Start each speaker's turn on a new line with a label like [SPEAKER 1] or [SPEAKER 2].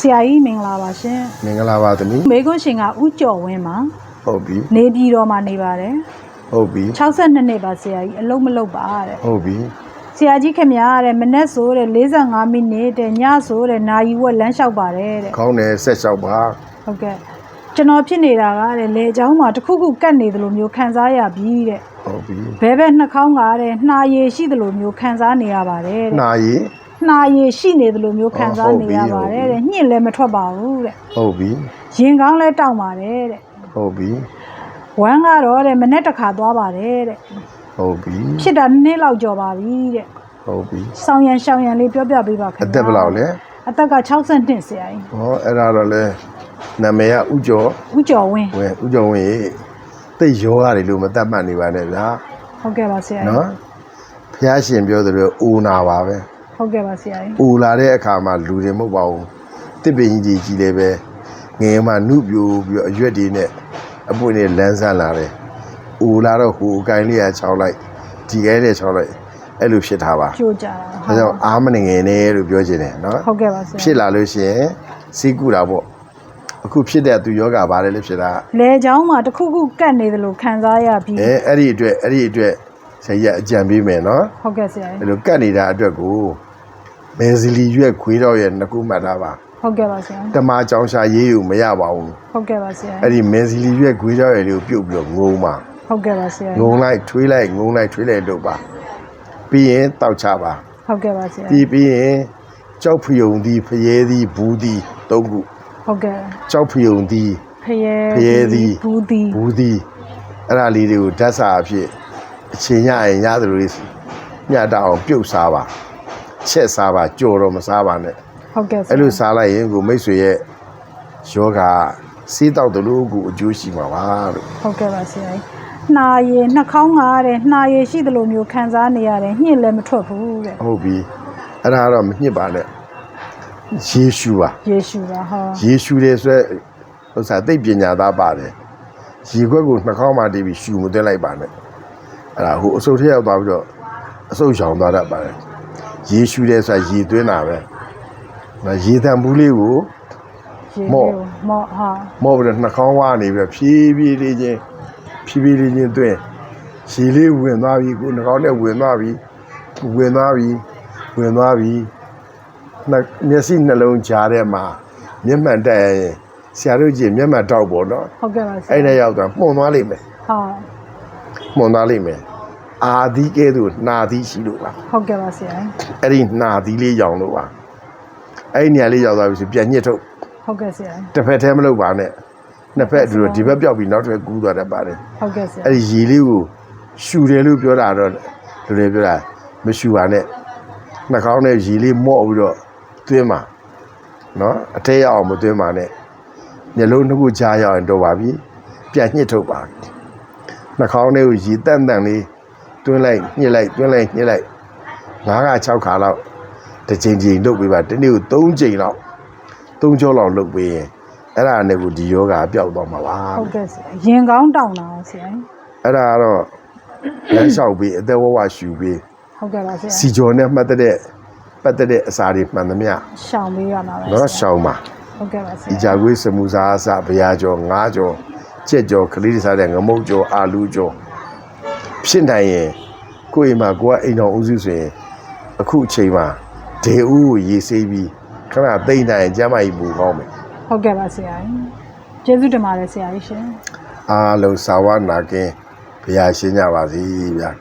[SPEAKER 1] ဆရာကြီးမင်္ဂလာပါရှင်
[SPEAKER 2] မင်္ဂလာပါသမီး
[SPEAKER 1] မေကွန်းရှင်ကဥကျော်ဝင်းပါ
[SPEAKER 2] ဟုတ်ပြီ
[SPEAKER 1] နေပြည်တော်မှာနေပါတယ်
[SPEAKER 2] ဟုတ်ပြီ
[SPEAKER 1] 62နှစ်ပါဆရာကြီးအလုံးမလုံးပါတဲ့
[SPEAKER 2] ဟုတ်ပြီ
[SPEAKER 1] ဆရာကြီးခင်ဗျားတဲ့မနေ့ဆိုတဲ့45မိနစ်တဲ့ညဆိုတဲ့နာရီဝက်လမ်းလျှောက်ပါတယ်တဲ့
[SPEAKER 2] ခေါင်းတယ်ဆက်လျှောက်ပါ
[SPEAKER 1] ဟုတ်ကဲ့ကျွန်တော်ဖြစ်နေတာကတဲ့လေအเจ้าမှာတစ်ခုခုကတ်နေသလိုမျိုးခံစားရပြီတဲ့
[SPEAKER 2] ဟုတ်ပြီ
[SPEAKER 1] ဘဲဘဲနှာခေါင်းကတဲ့နှာရည်ရှိသလိုမျိုးခံစားနေရပါတယ်တဲ့
[SPEAKER 2] နှာရည်
[SPEAKER 1] နှာရည်ရှိနေသလိုမျိုးခံစားနေရပါတယ်
[SPEAKER 2] ဟုတ်ပြီ
[SPEAKER 1] တဲ့ညှင့်လည်းမထွက်ပါဘူးတဲ့
[SPEAKER 2] ဟုတ်ပြီ
[SPEAKER 1] ရင်ကောင်းလည်းတောက်ပါတယ်တဲ့
[SPEAKER 2] ဟုတ်ပြီ
[SPEAKER 1] ဝမ်းကတော့တဲ့မနေ့တစ်ခါသွားပါတယ်တဲ့
[SPEAKER 2] ဟုတ်ပြီ
[SPEAKER 1] ဖြစ်တာနှစ်လောက်ကြော်ပါပြီတဲ့
[SPEAKER 2] ဟုတ်ပြီ
[SPEAKER 1] ဆောင်းရံရှောင်းရံလေးပြောပြပေးပါခင်
[SPEAKER 2] အ
[SPEAKER 1] ဗျာ
[SPEAKER 2] သက်ဘယ်လောက်လဲ
[SPEAKER 1] အသက်က62ဆရာကြီး
[SPEAKER 2] ဟောအဲ့ဒါတော့လဲနာမည်ကဥကျော်
[SPEAKER 1] ဦးကျော်ဝင်း
[SPEAKER 2] ဝင်းဥကျော်ဝင်းရေတိတ်ရောရတယ်လို့မတတ်မှတ်နေပါနဲ့ဗျာ
[SPEAKER 1] ဟုတ်ကဲ့ပါဆရာကြီး
[SPEAKER 2] နော်ဖះရှင်ပြောသလိုအိုနာပါပဲ
[SPEAKER 1] ဟုတ်ကဲ့ပါဆရာကြီး
[SPEAKER 2] အိုလာတဲ့အခါမှာလူတွေမဟုတ်ပါဘူးတစ်ပင်ကြီးကြီးလည်းပဲငယ်မှနုပြိုပြီးတော့အရွက်တွေနဲ့အပွင့်နဲ့လန်းဆန်းလာတယ်အိုလာတော့ဟိုအကိုင်းလေးကခြောက်လိုက်ဒီကိုင်းလေးခြောက်လိုက်အဲ့လိုဖြစ်တာပါ
[SPEAKER 1] ကြိုးကြတာ
[SPEAKER 2] ဒါကြောင့်အားမနေငယ်နဲ့လို့ပြောချင်တယ်နော်
[SPEAKER 1] ဟုတ်ကဲ့ပါဆရာ
[SPEAKER 2] ဖြစ်လာလို့ရှိရင်စီးကူတာပေါ့အခုဖြစ်တဲ့သူယောဂဘာလဲလဲဖြစ်တာ
[SPEAKER 1] လေချောင်းမှာတစ်ခုခုကတ်နေသလိုခံစားရပြီ
[SPEAKER 2] အဲအဲ့ဒီအတွက်အဲ့ဒီအတွက်ဆရာကြီးကအကြံပေးမယ်နော်
[SPEAKER 1] ဟုတ်ကဲ့ဆရာကြီး
[SPEAKER 2] အဲ့လိုကတ်နေတာအတွက်ကို မဲဇီလီရွက်ခွေးတော့ရဲ့နှစ်ခုမှတ်ထားပါ
[SPEAKER 1] ဟုတ်ကဲ့ပါဆရာ
[SPEAKER 2] တမချောင်းရှာရေးယူမရပါဘူး
[SPEAKER 1] ဟုတ်ကဲ့ပါဆရာ
[SPEAKER 2] အဲ့ဒီမဲဇီလီရွက်ခွေးတော့ရဲ့လေးကိုပြုတ်ပြီးတော့ငုံပါ
[SPEAKER 1] ဟုတ်ကဲ့ပါဆရာ
[SPEAKER 2] ငုံလိုက်ထွေးလိုက်ငုံလိုက်ထွေးလိုက်လုပ်ပါပြီးရင်တောက်ချပါ
[SPEAKER 1] ဟုတ်ကဲ့ပါဆရာ
[SPEAKER 2] ပြီးပြီးရင်ကြောက်ဖယုံသည်ဖရဲသည်ဘူးသည်သုံးခု
[SPEAKER 1] ဟုတ်ကဲ့
[SPEAKER 2] ကြောက်ဖယုံသည်
[SPEAKER 1] ဖရဲ
[SPEAKER 2] ဖရဲသည်
[SPEAKER 1] ဘူးသည်
[SPEAKER 2] ဘူးသည်အဲ့ဒါလေးတွေကိုဓာတ်စာအဖြစ်အချိန်ရရင်ရသလိုလေးညတအောင်ပြုတ်စားပါ ချက်စားပါကြော်တော့မစားပါနဲ့
[SPEAKER 1] ဟုတ်ကဲ့ဆရာ
[SPEAKER 2] အဲ့လိုစားလိုက်ရင်ကိုမိတ်ဆွေရဲ့ယောဂစေးတောက်တယ်လို့ကိုအကျိုးရှိမှာပါလို့
[SPEAKER 1] ဟုတ်ကဲ့ပါဆရာကြီးနှာရည်နှာခေါင်းကားတဲ့နှာရည်ရှိသလိုမျိုးခံစားနေရတယ်ညှင့်လည်းမထွက်ဘူးတဲ့
[SPEAKER 2] ဟုတ်ပြီအဲ့ဒါကတော့မညစ်ပါနဲ့ယေရှုပါ
[SPEAKER 1] ယေရှုပါဟော
[SPEAKER 2] ယေရှုတဲ့ဆိုတဲ့ဥစ္စာသိပ္ပညာသားပါတယ်ရေခွက်ကိုနှာခေါင်းမှာတီးပြီးရှူမသွင်းလိုက်ပါနဲ့အဲ့ဒါဟိုအဆုတ်ထက်ရောက်သွားပြီးတော့အဆုတ်ရှောင်သွားတတ်ပါတယ် ယေရှုတဲ့ဆိုတာရေသွင်းတာပဲနော်ရေတံဘူးလေးကို
[SPEAKER 1] ရေ
[SPEAKER 2] မော့
[SPEAKER 1] လေးကိုမော့ဟာ
[SPEAKER 2] မော့ပြီးတော့နှာခေါင်းဝါနေပြီးတော့ဖြည်းဖြည်းလေးချင်းဖြည်းဖြည်းလေးချင်းသွင်းရေလေးဝင်သွားပြီကိုနှာခေါင်းနဲ့ဝင်သွားပြီဝင်သွားပြီဝင်သွားပြီနှာမျက်စိနှလုံးကြားထဲမှာမျက်မှန်တက်ရရင်ဆရာတို့ကြည့်မျက်မှန်တောက်ပေါ့နော်
[SPEAKER 1] ဟုတ်ကဲ့ပါဆရာ
[SPEAKER 2] အဲ့နဲ့ရောက်သွားမှုန်သွားလိမ့်မယ်
[SPEAKER 1] ဟာ
[SPEAKER 2] မှုန်သွားလိမ့်မယ် အာသီးကဲသို့နှာသီးရှိလို့ပါ
[SPEAKER 1] ဟုတ်ကဲ့ပါဆရာ
[SPEAKER 2] အဲ့ဒီနှာသီးလေးရောင်လို့ပါအဲ့ဒီနေရာလေးရောက်သွားပြီဆိုပြန်ညှစ်ထုတ်
[SPEAKER 1] ဟုတ်ကဲ့ဆရာ
[SPEAKER 2] တစ်ဖက်တည်းမလုပ်ပါနဲ့နှစ်ဖက်ဒီလိုဒီဘက်ပြောက်ပြီးနောက်တစ်ဖက်ကူးသွားတတ်ပါတယ်
[SPEAKER 1] ဟုတ်ကဲ့ဆရာ
[SPEAKER 2] အဲ့ဒီရေလေးကိုရှူတယ်လို့ပြောတာတော့လူတွေပြောတာမရှူပါနဲ့နှာခေါင်းနဲ့ရေလေးမော့ပြီးတော့သွင်းပါနော်အထက်ရအောင်မသွင်းပါနဲ့မျက်လုံးတစ်ခုကြားရအောင်တော့ပါပြီပြန်ညှစ်ထုတ်ပါနှာခေါင်းထဲကိုရေတန့်တန့်လေး တွင်းလိုက်ညှစ်လိုက်တွင်းလိုက်ညှစ်လိုက်၅ခါ6ခါလောက်တစ်ချိန်ချိန်လုပ်ပေးပါဒီနေ့ကို3ချိန်လောက်3ကြောလောက်လုပ်ပေးရင်အဲ့ဒါနဲ့ကိုဒီယောဂပျောက်သွားမှာပါ
[SPEAKER 1] ဟုတ်ကဲ့ဆရာရင်ကောင်းတောင်းတာအောင်ဆရာ
[SPEAKER 2] အဲ့ဒါကတော့လမ်းလျှောက်ပြီးအသက်ဝဝရှူပြီး
[SPEAKER 1] ဟုတ်ကဲ့ပါဆရာ
[SPEAKER 2] စီကျော်နဲ့မှတ်တဲ့ပတ်သက်တဲ့အစာတွေမှန်သမျှ
[SPEAKER 1] ရှောင်းပေးရမှာပါ
[SPEAKER 2] နော်
[SPEAKER 1] ဆရာ
[SPEAKER 2] ရှောင်းပါ
[SPEAKER 1] ဟုတ်ကဲ့ပါဆ
[SPEAKER 2] ဒီ
[SPEAKER 1] ရာ
[SPEAKER 2] ကြာခွေးစမူစာအစဘရာကျော်ငါးကျော်ချက်ကျော်ကလေးတွေစားတဲ့ငမုတ်ကျော်အာလူကျော် ဖြစ်နိုင်ရင်ကိုယ့်အိမ်မှာကိုကအိမ်တော်ဦးစုဆိုရင်အခုအချိန်မှာဒေဦးကိုရေးဆေးပြီးခဏသိမ့်နိုင်ရင်ကျမ်းမာရေးပူကောင်းမယ်
[SPEAKER 1] ဟုတ်ကဲ့ပါဆရာကျေးဇူးတင်ပါတယ်ဆရာကြီးရှင်
[SPEAKER 2] အားလုံးစာဝနာကင်းဘုရားရှင်းကြပါစေဗျာ